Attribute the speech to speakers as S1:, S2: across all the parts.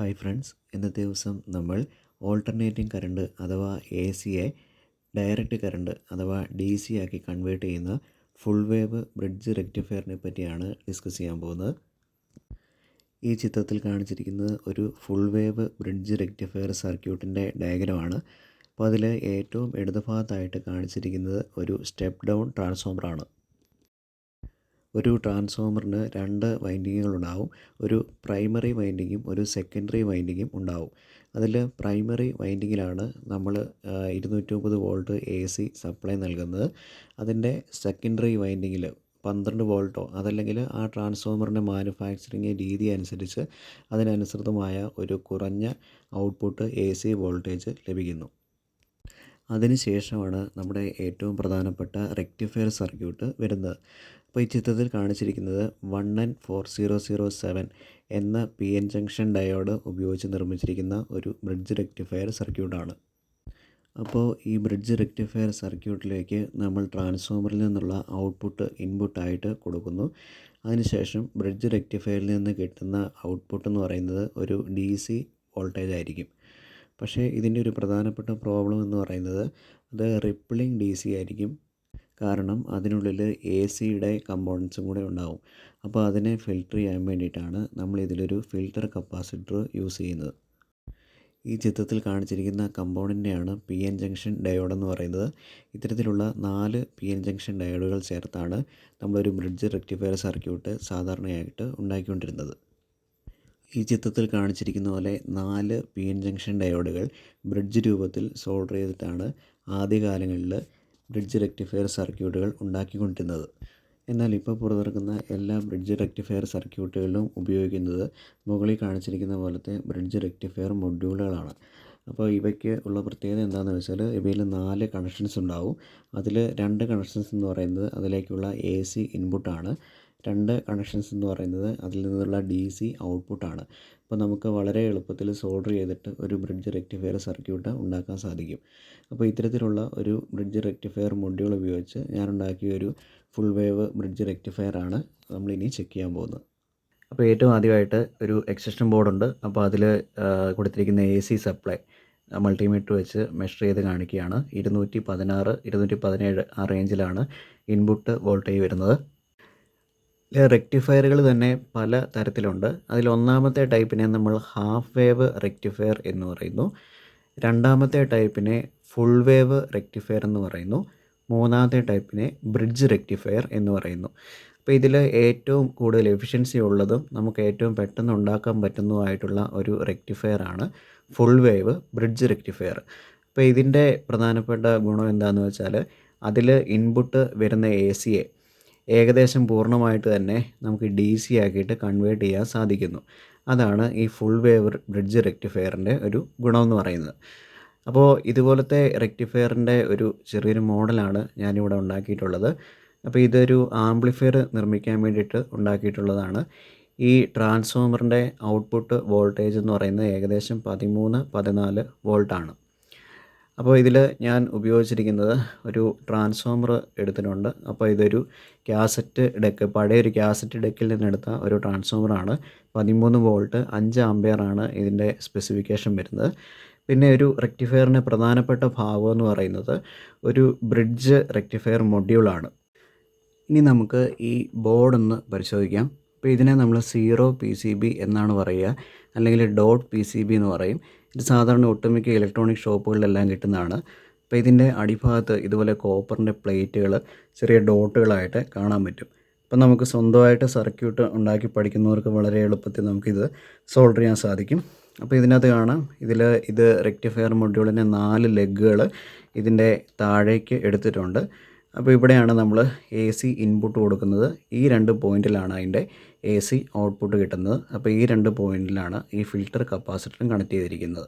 S1: hi friends ഇന്നത്തെ ദിവസം നമ്മൾ ഓൾട്ടർനേറ്റിംഗ് കറണ്ട് അഥവാ എ സിയെ ഡയറക്റ്റ് കറണ്ട് അഥവാ ഡി സി ആക്കി കൺവേർട്ട് ചെയ്യുന്ന ഫുൾ വേവ് ബ്രിഡ്ജ് റെക്ടിഫയറിനെ പറ്റിയാണ് ഡിസ്കസ് ചെയ്യാൻ പോകുന്നത് ഈ ചിത്രത്തിൽ കാണിച്ചിരിക്കുന്നത് ഒരു ഫുൾ വേവ് ബ്രിഡ്ജ് റെക്ടിഫയർ സർക്യൂട്ടിൻ്റെ ഡയഗ്രമാണ് അപ്പോൾ അതിൽ ഏറ്റവും ഇടതുഭാഗത്തായിട്ട് കാണിച്ചിരിക്കുന്നത് ഒരു സ്റ്റെപ്പ് ഡൗൺ ട്രാൻസ്ഫോമറാണ് ഒരു ട്രാൻസ്ഫോമറിന് രണ്ട് വൈൻഡിങ്ങുകളുണ്ടാവും ഒരു പ്രൈമറി വൈൻഡിങ്ങും ഒരു സെക്കൻഡറി വൈൻഡിങ്ങും ഉണ്ടാവും അതിൽ പ്രൈമറി വൈൻഡിങ്ങിലാണ് നമ്മൾ ഇരുന്നൂറ്റി മുപ്പത് വോൾട്ട് എ സി സപ്ലൈ നൽകുന്നത് അതിൻ്റെ സെക്കൻഡറി വൈൻഡിങ്ങിൽ പന്ത്രണ്ട് വോൾട്ടോ അതല്ലെങ്കിൽ ആ ട്രാൻസ്ഫോമറിൻ്റെ മാനുഫാക്ചറിങ് രീതി അനുസരിച്ച് അതിനനുസൃതമായ ഒരു കുറഞ്ഞ ഔട്ട്പുട്ട് എ സി വോൾട്ടേജ് ലഭിക്കുന്നു അതിനുശേഷമാണ് നമ്മുടെ ഏറ്റവും പ്രധാനപ്പെട്ട റെക്ടിഫയർ സർക്യൂട്ട് വരുന്നത് അപ്പോൾ ഈ ചിത്രത്തിൽ കാണിച്ചിരിക്കുന്നത് one N four zero zero seven എന്ന പി എൻ ജംഗ്ഷൻ ഡയോഡ് ഉപയോഗിച്ച് നിർമ്മിച്ചിരിക്കുന്ന ഒരു ബ്രിഡ്ജ് റെക്ടിഫയർ സർക്യൂട്ടാണ് അപ്പോൾ ഈ ബ്രിഡ്ജ് റെക്ടിഫയർ സർക്യൂട്ടിലേക്ക് നമ്മൾ ട്രാൻസ്ഫോമറിൽ നിന്നുള്ള ഔട്ട്പുട്ട് ഇൻപുട്ടായിട്ട് കൊടുക്കുന്നു അതിനുശേഷം ബ്രിഡ്ജ് റെക്ടിഫയറിൽ നിന്ന് കിട്ടുന്ന ഔട്ട്പുട്ട് എന്ന് പറയുന്നത് ഒരു ഡി സി വോൾട്ടേജ് ആയിരിക്കും പക്ഷേ ഇതിൻ്റെ ഒരു പ്രധാനപ്പെട്ട പ്രോബ്ലം എന്ന് പറയുന്നത് അത് റിപ്പിളിംഗ് ഡി സി ആയിരിക്കും കാരണം അതിനുള്ളിൽ എ സിയുടെ കമ്പോണൻസും കൂടെ ഉണ്ടാവും അപ്പോൾ അതിനെ ഫിൽട്ടർ ചെയ്യാൻ വേണ്ടിയിട്ടാണ് നമ്മൾ ഇതിലൊരു ഫിൽട്ടർ കപ്പാസിറ്റർ യൂസ് ചെയ്യുന്നത് ഈ ചിത്രത്തിൽ കാണിച്ചിരിക്കുന്ന കമ്പൗണ്ടിൻ്റെയാണ് പി എൻ ജംഗ്ഷൻ ഡയോഡ് എന്ന് പറയുന്നത് ഇത്തരത്തിലുള്ള നാല് പി എൻ ജംഗ്ഷൻ ഡയോഡുകൾ ചേർത്താണ് നമ്മളൊരു ബ്രിഡ്ജ് റെക്ടിഫയർ സർക്യൂട്ട് സാധാരണയായിട്ട് ഉണ്ടാക്കിക്കൊണ്ടിരുന്നത് ഈ ചിത്രത്തിൽ കാണിച്ചിരിക്കുന്ന പോലെ നാല് പി എൻ ജംഗ്ഷൻ ഡയോഡുകൾ ബ്രിഡ്ജ് രൂപത്തിൽ സോൾഡർ ചെയ്തിട്ടാണ് ആദ്യകാലങ്ങളിൽ ബ്രിഡ്ജ് റെക്ടിഫയർ സർക്യൂട്ടുകൾ ഉണ്ടാക്കിക്കൊണ്ടിരുന്നത് എന്നാൽ ഇപ്പോൾ പുറത്തിറക്കുന്ന എല്ലാ ബ്രിഡ്ജ് റെക്ടിഫയർ സർക്യൂട്ടുകളിലും ഉപയോഗിക്കുന്നത് മുകളിൽ കാണിച്ചിരിക്കുന്ന പോലത്തെ ബ്രിഡ്ജ് റെക്ടിഫയർ മൊഡ്യൂളുകളാണ് അപ്പോൾ ഇവയ്ക്ക് ഉള്ള പ്രത്യേകത എന്താണെന്ന് വെച്ചാൽ ഇവയിൽ നാല് കണക്ഷൻസ് ഉണ്ടാവും അതിൽ രണ്ട് കണക്ഷൻസ് എന്ന് പറയുന്നത് അതിലേക്കുള്ള എ സി ഇൻപുട്ടാണ് രണ്ട് കണക്ഷൻസ് എന്ന് പറയുന്നത് അതിൽ നിന്നുള്ള ഡി സി ഔട്ട്പുട്ടാണ് അപ്പോൾ നമുക്ക് വളരെ എളുപ്പത്തിൽ സോൾഡർ ചെയ്തിട്ട് ഒരു ബ്രിഡ്ജ് റെക്റ്റിഫയർ സർക്യൂട്ട് ഉണ്ടാക്കാൻ സാധിക്കും അപ്പോൾ ഇത്തരത്തിലുള്ള ഒരു ബ്രിഡ്ജ് റെക്റ്റിഫയർ മൊഡ്യൂൾ ഉപയോഗിച്ച് ഉണ്ടാക്കിയ ഒരു ഫുൾ വേവ് ബ്രിഡ്ജ് റെക്റ്റിഫയർ ആണ് നമ്മളിനി ചെക്ക് ചെയ്യാൻ പോകുന്നത് അപ്പോൾ ഏറ്റവും ആദ്യമായിട്ട് ഒരു എക്സ്റ്റൻഷൻ ബോർഡുണ്ട് അപ്പോൾ അതിൽ കൊടുത്തിരിക്കുന്ന എ സി സപ്ലൈ മൾട്ടിമീറ്റർ വെച്ച് മെഷർ ചെയ്ത് കാണിക്കുകയാണ് ഇരുന്നൂറ്റി പതിനാറ് ഇരുന്നൂറ്റി പതിനേഴ് ആ റേഞ്ചിലാണ് ഇൻപുട്ട് വോൾട്ടേജ് വരുന്നത് റെക്റ്റിഫയറുകൾ തന്നെ പല തരത്തിലുണ്ട് അതിലൊന്നാമത്തെ ടൈപ്പിനെ നമ്മൾ ഹാഫ് വേവ് റെക്റ്റിഫയർ എന്ന് പറയുന്നു രണ്ടാമത്തെ ടൈപ്പിനെ ഫുൾ വേവ് റെക്റ്റിഫയർ എന്ന് പറയുന്നു മൂന്നാമത്തെ ടൈപ്പിനെ ബ്രിഡ്ജ് റെക്റ്റിഫയർ എന്ന് പറയുന്നു അപ്പോൾ ഇതിൽ ഏറ്റവും കൂടുതൽ എഫിഷ്യൻസി ഉള്ളതും നമുക്ക് ഏറ്റവും പെട്ടെന്ന് ഉണ്ടാക്കാൻ പറ്റുന്നതുമായിട്ടുള്ള ഒരു റെക്റ്റിഫയർ ആണ് ഫുൾ വേവ് ബ്രിഡ്ജ് റെക്റ്റിഫയർ അപ്പോൾ ഇതിൻ്റെ പ്രധാനപ്പെട്ട ഗുണം എന്താണെന്ന് വെച്ചാൽ അതിൽ ഇൻപുട്ട് വരുന്ന എ സിയെ ഏകദേശം പൂർണ്ണമായിട്ട് തന്നെ നമുക്ക് ഡി സി ആക്കിയിട്ട് കൺവേർട്ട് ചെയ്യാൻ സാധിക്കുന്നു അതാണ് ഈ ഫുൾ വേവ് ബ്രിഡ്ജ് റെക്ടിഫയറിൻ്റെ ഒരു ഗുണമെന്ന് പറയുന്നത് അപ്പോൾ ഇതുപോലത്തെ റെക്ടിഫയറിൻ്റെ ഒരു ചെറിയൊരു മോഡലാണ് ഞാനിവിടെ ഉണ്ടാക്കിയിട്ടുള്ളത് അപ്പോൾ ഇതൊരു ആംപ്ലിഫയർ നിർമ്മിക്കാൻ വേണ്ടിയിട്ട് ഉണ്ടാക്കിയിട്ടുള്ളതാണ് ഈ ട്രാൻസ്ഫോമറിൻ്റെ ഔട്ട്പുട്ട് വോൾട്ടേജ് എന്ന് പറയുന്നത് ഏകദേശം പതിമൂന്ന് പതിനാല് വോൾട്ടാണ് അപ്പോൾ ഇതിൽ ഞാൻ ഉപയോഗിച്ചിരിക്കുന്നത് ഒരു ട്രാൻസ്ഫോമർ എടുത്തിട്ടുണ്ട് അപ്പോൾ ഇതൊരു ക്യാസറ്റ് ഡെക്ക് പഴയ ഒരു ക്യാസറ്റ് ഡെക്കിൽ നിന്നെടുത്ത ഒരു ട്രാൻസ്ഫോമറാണ് പതിമൂന്ന് വോൾട്ട് അഞ്ച് ആംബിയറാണ് ഇതിൻ്റെ സ്പെസിഫിക്കേഷൻ വരുന്നത് പിന്നെ ഒരു റെക്ടിഫയറിൻ്റെ പ്രധാനപ്പെട്ട ഭാഗം എന്ന് പറയുന്നത് ഒരു ബ്രിഡ്ജ് റെക്ടിഫയർ മൊഡ്യൂളാണ് ഇനി നമുക്ക് ഈ ബോർഡൊന്ന് പരിശോധിക്കാം അപ്പോൾ ഇതിനെ നമ്മൾ സീറോ പി സി ബി എന്നാണ് പറയുക അല്ലെങ്കിൽ ഡോട്ട് പി സി ബി എന്ന് പറയും ഇത് സാധാരണ ഒട്ടുമിക്ക ഇലക്ട്രോണിക് ഷോപ്പുകളിലെല്ലാം കിട്ടുന്നതാണ് അപ്പോൾ ഇതിൻ്റെ അടിഭാഗത്ത് ഇതുപോലെ കോപ്പറിൻ്റെ പ്ലേറ്റുകൾ ചെറിയ ഡോട്ടുകളായിട്ട് കാണാൻ പറ്റും അപ്പം നമുക്ക് സ്വന്തമായിട്ട് സർക്യൂട്ട് ഉണ്ടാക്കി പഠിക്കുന്നവർക്ക് വളരെ എളുപ്പത്തിൽ നമുക്കിത് സോൾഡർ ചെയ്യാൻ സാധിക്കും അപ്പോൾ ഇതിനകത്ത് കാണാം ഇതിൽ ഇത് റെക്ടിഫയർ മൊഡ്യൂളിൻ്റെ നാല് ലെഗുകൾ ഇതിൻ്റെ താഴേക്ക് എടുത്തിട്ടുണ്ട് അപ്പോൾ ഇവിടെയാണ് നമ്മൾ എ സി ഇൻപുട്ട് കൊടുക്കുന്നത് ഈ രണ്ട് പോയിൻറ്റിലാണ് അതിൻ്റെ എ സി ഔട്ട്പുട്ട് കിട്ടുന്നത് അപ്പോൾ ഈ രണ്ട് പോയിൻറ്റിലാണ് ഈ ഫിൽറ്റർ കപ്പാസിറ്ററും കണക്ട് ചെയ്തിരിക്കുന്നത്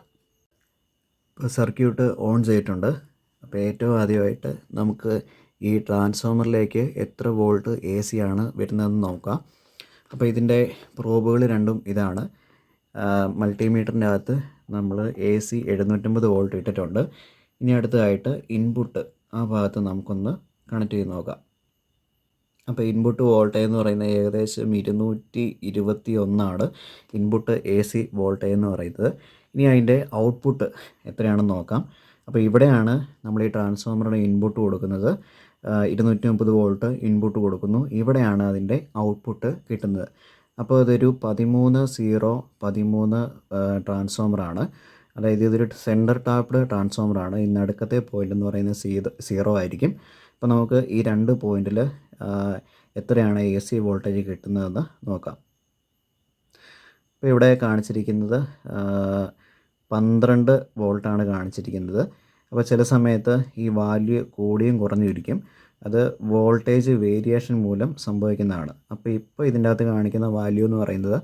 S1: ഇപ്പോൾ സർക്യൂട്ട് ഓൺ ചെയ്തിട്ടുണ്ട് അപ്പോൾ ഏറ്റവും ആദ്യമായിട്ട് നമുക്ക് ഈ ട്രാൻസ്ഫോമറിലേക്ക് എത്ര വോൾട്ട് എ സി ആണ് വരുന്നതെന്ന് നോക്കാം അപ്പോൾ ഇതിൻ്റെ പ്രോബുകൾ രണ്ടും ഇതാണ് മൾട്ടിമീറ്ററിൻ്റെ അകത്ത് നമ്മൾ എ സി എഴുന്നൂറ്റമ്പത് വോൾട്ട് ഇട്ടിട്ടുണ്ട് ഇനി അടുത്തതായിട്ട് ഇൻപുട്ട് ആ ഭാഗത്ത് നമുക്കൊന്ന് കണക്ട് ചെയ്ത് നോക്കാം അപ്പോൾ ഇൻപുട്ട് വോൾട്ടേജ് എന്ന് പറയുന്നത് ഏകദേശം ഇരുന്നൂറ്റി ഇരുപത്തി ഒന്നാണ് ഇൻപുട്ട് എ സി വോൾട്ടേജ് എന്ന് പറയുന്നത് ഇനി അതിൻ്റെ ഔട്ട്പുട്ട് എത്രയാണെന്ന് നോക്കാം അപ്പോൾ ഇവിടെയാണ് നമ്മൾ ഈ ട്രാൻസ്ഫോമറിന് ഇൻപുട്ട് കൊടുക്കുന്നത് ഇരുന്നൂറ്റി മുപ്പത് വോൾട്ട് ഇൻപുട്ട് കൊടുക്കുന്നു ഇവിടെയാണ് അതിൻ്റെ ഔട്ട്പുട്ട് കിട്ടുന്നത് അപ്പോൾ ഇതൊരു പതിമൂന്ന് സീറോ പതിമൂന്ന് ട്രാൻസ്ഫോമറാണ് അതായത് ഇതൊരു സെൻറ്റർ ടാപ്പ്ഡ് ട്രാൻസ്ഫോമറാണ് ഈ നടുക്കത്തെ പോയിൻ്റ് എന്ന് പറയുന്നത് സീറോ ആയിരിക്കും അപ്പോൾ നമുക്ക് ഈ രണ്ട് പോയിൻറ്റിൽ എത്രയാണ് എ സി വോൾട്ടേജ് കിട്ടുന്നതെന്ന് നോക്കാം ഇപ്പോൾ ഇവിടെ കാണിച്ചിരിക്കുന്നത് പന്ത്രണ്ട് വോൾട്ടാണ് കാണിച്ചിരിക്കുന്നത് അപ്പോൾ ചില സമയത്ത് ഈ വാല്യൂ കൂടിയും കുറഞ്ഞിരിക്കും അത് വോൾട്ടേജ് വേരിയേഷൻ മൂലം സംഭവിക്കുന്നതാണ് അപ്പോൾ ഇപ്പോൾ ഇതിൻ്റെ അകത്ത് കാണിക്കുന്ന വാല്യൂ എന്ന് പറയുന്നത്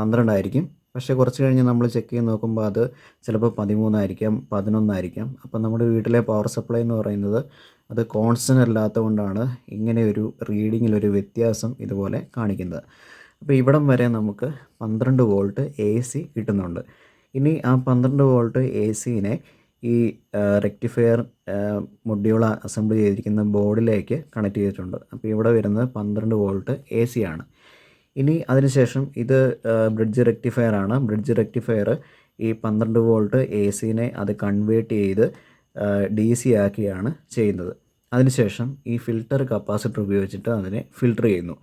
S1: പന്ത്രണ്ടായിരിക്കും പക്ഷേ കുറച്ച് കഴിഞ്ഞ് നമ്മൾ ചെക്ക് ചെയ്ത് നോക്കുമ്പോൾ അത് ചിലപ്പോൾ പതിമൂന്നായിരിക്കാം പതിനൊന്നായിരിക്കാം അപ്പം നമ്മുടെ വീട്ടിലെ പവർ സപ്ലൈ എന്ന് പറയുന്നത് അത് കോൺസ്റ്റൻ്റ് അല്ലാത്തതുകൊണ്ടാണ് ഇങ്ങനെ ഒരു റീഡിങ്ങിലൊരു വ്യത്യാസം ഇതുപോലെ കാണിക്കുന്നത് അപ്പോൾ ഇവിടം വരെ നമുക്ക് പന്ത്രണ്ട് വോൾട്ട് എ സി കിട്ടുന്നുണ്ട് ഇനി ആ പന്ത്രണ്ട് വോൾട്ട് എ സീനെ ഈ റെക്ടിഫയർ മൊഡ്യൂൾ അസംബിൾ ചെയ്തിരിക്കുന്ന ബോർഡിലേക്ക് കണക്ട് ചെയ്തിട്ടുണ്ട് അപ്പോൾ ഇവിടെ വരുന്നത് പന്ത്രണ്ട് വോൾട്ട് എ സി ആണ് ഇനി അതിനുശേഷം ഇത് ബ്രിഡ്ജ് റെക്ടിഫയർ ആണ് ബ്രിഡ്ജ് റെക്ടിഫയർ ഈ പന്ത്രണ്ട് വോൾട്ട് എ സീനെ അത് കൺവേർട്ട് ചെയ്ത് ഡി സി ആക്കിയാണ് ചെയ്യുന്നത് അതിനുശേഷം ഈ ഫിൽട്ടർ കപ്പാസിറ്റർ ഉപയോഗിച്ചിട്ട് അതിനെ ഫിൽട്ടർ ചെയ്യുന്നു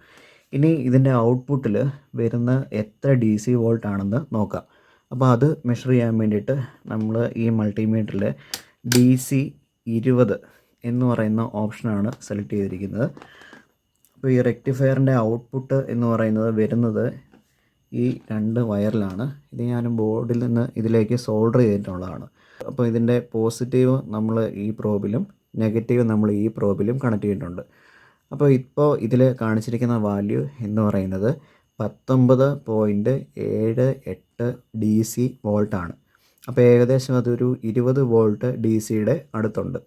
S1: ഇനി ഇതിൻ്റെ ഔട്ട്പുട്ടിൽ വരുന്ന എത്ര ഡി സി വോൾട്ട് ആണെന്ന് നോക്കാം അപ്പോൾ അത് മെഷർ ചെയ്യാൻ വേണ്ടിയിട്ട് നമ്മൾ ഈ മൾട്ടിമീറ്ററിൽ ഡി സി ഇരുപത് എന്ന് പറയുന്ന ഓപ്ഷനാണ് സെലക്ട് ചെയ്തിരിക്കുന്നത് അപ്പോൾ ഈ റെക്ടിഫയറിൻ്റെ ഔട്ട്പുട്ട് എന്ന് പറയുന്നത് വരുന്നത് ഈ രണ്ട് വയറിലാണ് ഇത് ഞാൻ ബോർഡിൽ നിന്ന് ഇതിലേക്ക് സോൾഡർ ചെയ്തിട്ടുള്ളതാണ് അപ്പോൾ ഇതിൻ്റെ പോസിറ്റീവ് നമ്മൾ ഈ പ്രോബിലും നെഗറ്റീവ് നമ്മൾ ഈ പ്രോബിലും കണക്ട് ചെയ്തിട്ടുണ്ട് അപ്പോൾ ഇപ്പോൾ ഇതിൽ കാണിച്ചിരിക്കുന്ന വാല്യൂ എന്ന് പറയുന്നത് പത്തൊമ്പത് പോയിൻറ്റ് ഏഴ് എട്ട് ഡി സി വോൾട്ടാണ് അപ്പോൾ ഏകദേശം അതൊരു ഇരുപത് വോൾട്ട് ഡി സിയുടെ അടുത്തുണ്ട്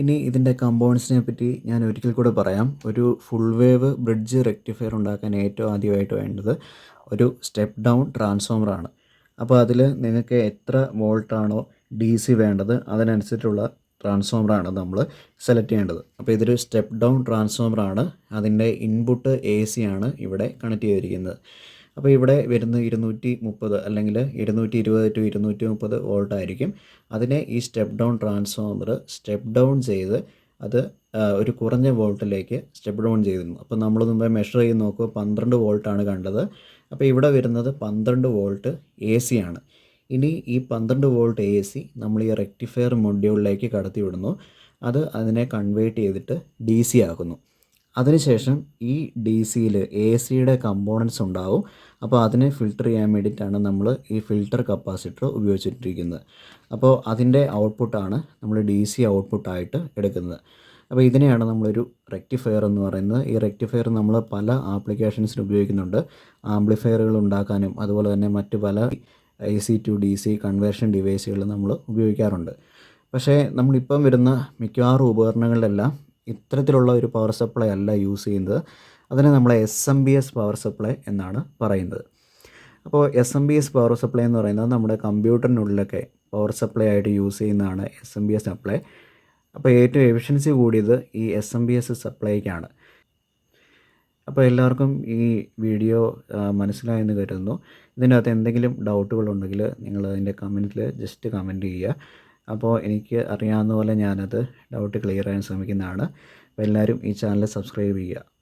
S1: ഇനി ഇതിൻ്റെ കമ്പോണൻസിനെ പറ്റി ഞാൻ ഒരിക്കൽ കൂടെ പറയാം ഒരു ഫുൾ വേവ് ബ്രിഡ്ജ് റെക്ടിഫയർ ഉണ്ടാക്കാൻ ഏറ്റവും ആദ്യമായിട്ട് വേണ്ടത് ഒരു സ്റ്റെപ്പ് ഡൗൺ ട്രാൻസ്ഫോമറാണ് അപ്പോൾ അതിൽ നിങ്ങൾക്ക് എത്ര വോൾട്ടാണോ ഡി സി വേണ്ടത് അതിനനുസരിച്ചുള്ള ട്രാൻസ്ഫോമറാണ് നമ്മൾ സെലക്ട് ചെയ്യേണ്ടത് അപ്പോൾ ഇതൊരു സ്റ്റെപ്പ് ഡൗൺ ട്രാൻസ്ഫോമറാണ് അതിൻ്റെ ഇൻപുട്ട് എ സി ആണ് ഇവിടെ കണക്ട് ചെയ്തിരിക്കുന്നത് അപ്പോൾ ഇവിടെ വരുന്ന ഇരുന്നൂറ്റി മുപ്പത് അല്ലെങ്കിൽ ഇരുന്നൂറ്റി ഇരുപത് ടു ഇരുന്നൂറ്റി മുപ്പത് വോൾട്ട് ആയിരിക്കും അതിനെ ഈ step down transformer step down ചെയ്ത് അത് ഒരു കുറഞ്ഞ വോൾട്ടിലേക്ക് സ്റ്റെപ്പ് ഡൗൺ ചെയ്തിരുന്നു അപ്പോൾ നമ്മൾ മുമ്പ് മെഷർ ചെയ്ത് നോക്കുമ്പോൾ പന്ത്രണ്ട് വോൾട്ടാണ് കണ്ടത് അപ്പോൾ ഇവിടെ വരുന്നത് പന്ത്രണ്ട് വോൾട്ട് എ സി ആണ് ഇനി ഈ പന്ത്രണ്ട് വോൾട്ട് എ സി നമ്മൾ ഈ റെക്ടിഫയർ മൊഡ്യൂളിലേക്ക് കടത്തി വിടുന്നു അത് അതിനെ കൺവേർട്ട് ചെയ്തിട്ട് ഡി സി ആക്കുന്നു അതിനുശേഷം ഈ ഡി സിയിൽ എ സിയുടെ കമ്പോണൻസ് ഉണ്ടാവും അപ്പോൾ അതിനെ ഫിൽട്ടർ ചെയ്യാൻ വേണ്ടിയിട്ടാണ് നമ്മൾ ഈ ഫിൽട്ടർ കപ്പാസിറ്റർ ഉപയോഗിച്ചിട്ടിരിക്കുന്നത് അപ്പോൾ അതിൻ്റെ ഔട്ട്പുട്ടാണ് നമ്മൾ ഡി സി ഔട്ട്പുട്ടായിട്ട് എടുക്കുന്നത് അപ്പോൾ ഇതിനെയാണ് നമ്മളൊരു റെക്ടിഫയർ എന്ന് പറയുന്നത് ഈ റെക്ടിഫയർ നമ്മൾ പല ആപ്ലിക്കേഷൻസിന് ഉപയോഗിക്കുന്നുണ്ട് ആംപ്ലിഫയറുകൾ ഉണ്ടാക്കാനും അതുപോലെ തന്നെ മറ്റ് പല A C to D C conversion ഡിവൈസുകൾ നമ്മൾ ഉപയോഗിക്കാറുണ്ട് പക്ഷേ നമ്മളിപ്പം വരുന്ന മിക്കവാറും ഉപകരണങ്ങളിലെല്ലാം ഇത്തരത്തിലുള്ള ഒരു പവർ സപ്ലൈ അല്ല യൂസ് ചെയ്യുന്നത് അതിനെ നമ്മൾ S M B S power supply എന്നാണ് പറയുന്നത് അപ്പോൾ S M B S power supply എന്ന് പറയുന്നത് നമ്മുടെ കമ്പ്യൂട്ടറിനുള്ളിലൊക്കെ പവർ സപ്ലൈ ആയിട്ട് യൂസ് ചെയ്യുന്നതാണ് S M B S supply അപ്പോൾ ഏറ്റവും എഫിഷ്യൻസി കൂടിയത് ഈ എസ് എം ബി എസ് സപ്ലൈക്കാണ് അപ്പോൾ എല്ലാവർക്കും ഈ വീഡിയോ മനസ്സിലായെന്ന് കരുതുന്നു ഇതിനകത്ത് അകത്ത് എന്തെങ്കിലും ഡൗട്ടുകളുണ്ടെങ്കിൽ നിങ്ങൾ അതിൻ്റെ കമൻറ്റിൽ ജസ്റ്റ് കമൻറ്റ് ചെയ്യുക അപ്പോൾ എനിക്ക് അറിയാവുന്ന പോലെ ഞാനത് ഡൗട്ട് ക്ലിയർ ആയാൻ ശ്രമിക്കുന്നതാണ് അപ്പോൾ എല്ലാവരും ഈ ചാനൽ സബ്സ്ക്രൈബ് ചെയ്യുക